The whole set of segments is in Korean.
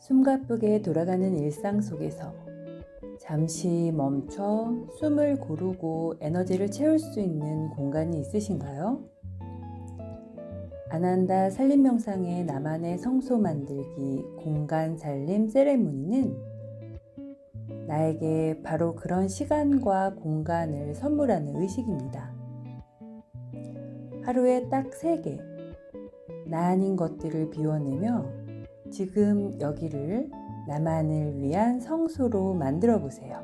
숨가쁘게 돌아가는 일상 속에서 잠시 멈춰 숨을 고르고 에너지를 채울 수 있는 공간이 있으신가요? 아난다 살림 명상의 나만의 성소 만들기 공간 살림 세레모니는 나에게 바로 그런 시간과 공간을 선물하는 의식입니다. 하루에 딱세 개, 나 아닌 것들을 비워내며 지금 여기를 나만을 위한 성소로 만들어 보세요.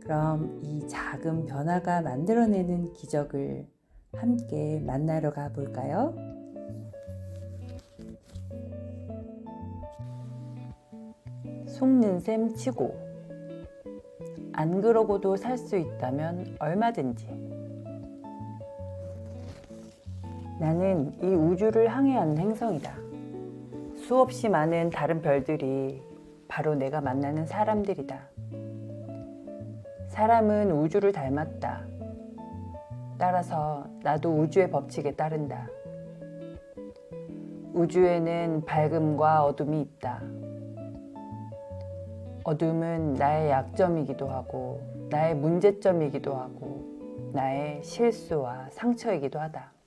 그럼 이 작은 변화가 만들어내는 기적을 함께 만나러 가 볼까요? 속는 셈 치고 안 그러고도 살 수 있다면 얼마든지 나는 이 우주를 항해하는 행성이다. 수없이 많은 다른 별들이 바로 내가 만나는 사람들이다. 사람은 우주를 닮았다. 따라서 나도 우주의 법칙에 따른다. 우주에는 밝음과 어둠이 있다. 어둠은 나의 약점이기도 하고, 나의 문제점이기도 하고, 나의 실수와 상처이기도 하다.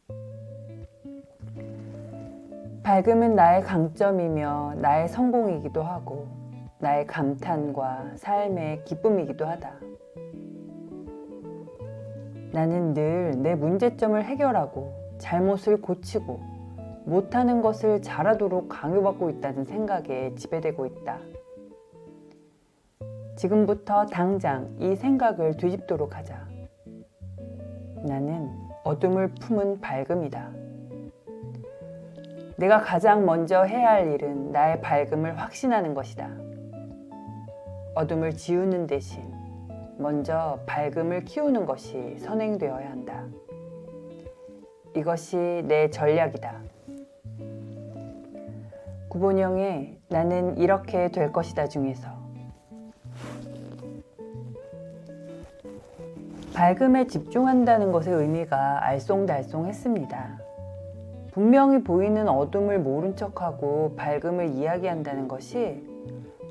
밝음은 나의 강점이며 나의 성공이기도 하고 나의 감탄과 삶의 기쁨이기도 하다. 나는 늘 내 문제점을 해결하고 잘못을 고치고 못하는 것을 잘하도록 강요받고 있다는 생각에 지배되고 있다. 지금부터 당장 이 생각을 뒤집도록 하자. 나는 어둠을 품은 밝음이다. 내가 가장 먼저 해야 할 일은 나의 밝음을 확신하는 것이다. 어둠을 지우는 대신 먼저 밝음을 키우는 것이 선행되어야 한다. 이것이 내 전략이다. 구본영의 나는 이렇게 될 것이다 중에서 밝음에 집중한다는 것의 의미가 알쏭달쏭했습니다. 분명히 보이는 어둠을 모른 척하고 밝음을 이야기한다는 것이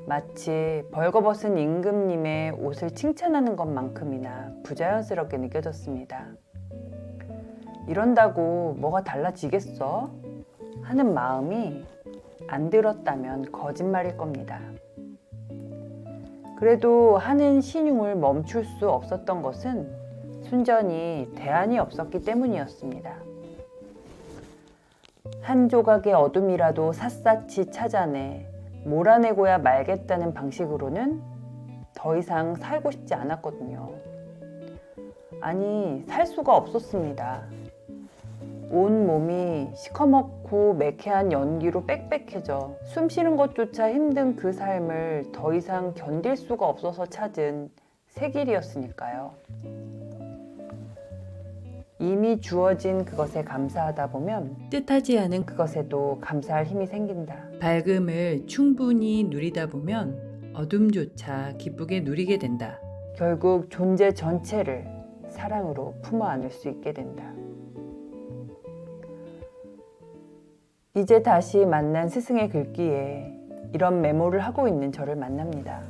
마치 벌거벗은 임금님의 옷을 칭찬하는 것만큼이나 부자연스럽게 느껴졌습니다. 이런다고 뭐가 달라지겠어? 하는 마음이 안 들었다면 거짓말일 겁니다. 그래도 하는 신용을 멈출 수 없었던 것은 순전히 대안이 없었기 때문이었습니다. 한 조각의 어둠이라도 샅샅이 찾아내 몰아내고야 말겠다는 방식으로는 더 이상 살고 싶지 않았거든요. 아니, 살 수가 없었습니다. 온 몸이 시커멓고 매캐한 연기로 빽빽해져 숨 쉬는 것조차 힘든 그 삶을 더 이상 견딜 수가 없어서 찾은 새 길이었으니까요. 이미 주어진 그것에 감사하다 보면 뜻하지 않은 그것에도 감사할 힘이 생긴다. 밝음을 충분히 누리다 보면 어둠조차 기쁘게 누리게 된다. 결국 존재 전체를 사랑으로 품어 안을 수 있게 된다. 이제 다시 만난 스승의 글귀에 이런 메모를 하고 있는 저를 만납니다.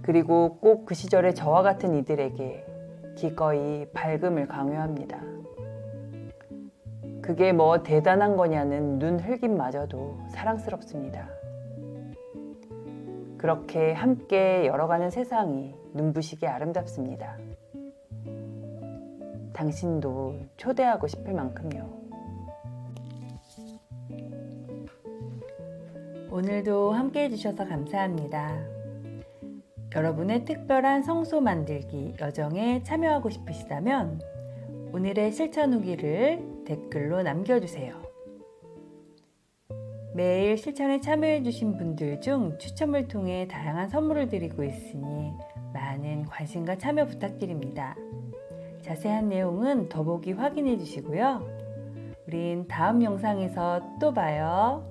그리고 꼭 그 시절의 저와 같은 이들에게 기꺼이 밝음을 강요합니다. 그게 뭐 대단한 거냐는 눈 흘김마저도 사랑스럽습니다. 그렇게 함께 열어가는 세상이 눈부시게 아름답습니다. 당신도 초대하고 싶을 만큼요. 오늘도 함께 해주셔서 감사합니다. 여러분의 특별한 성소 만들기 여정에 참여하고 싶으시다면 오늘의 실천 후기를 댓글로 남겨주세요. 매일 실천에 참여해주신 분들 중 추첨을 통해 다양한 선물을 드리고 있으니 많은 관심과 참여 부탁드립니다. 자세한 내용은 더보기 확인해 주시고요. 우린 다음 영상에서 또 봐요.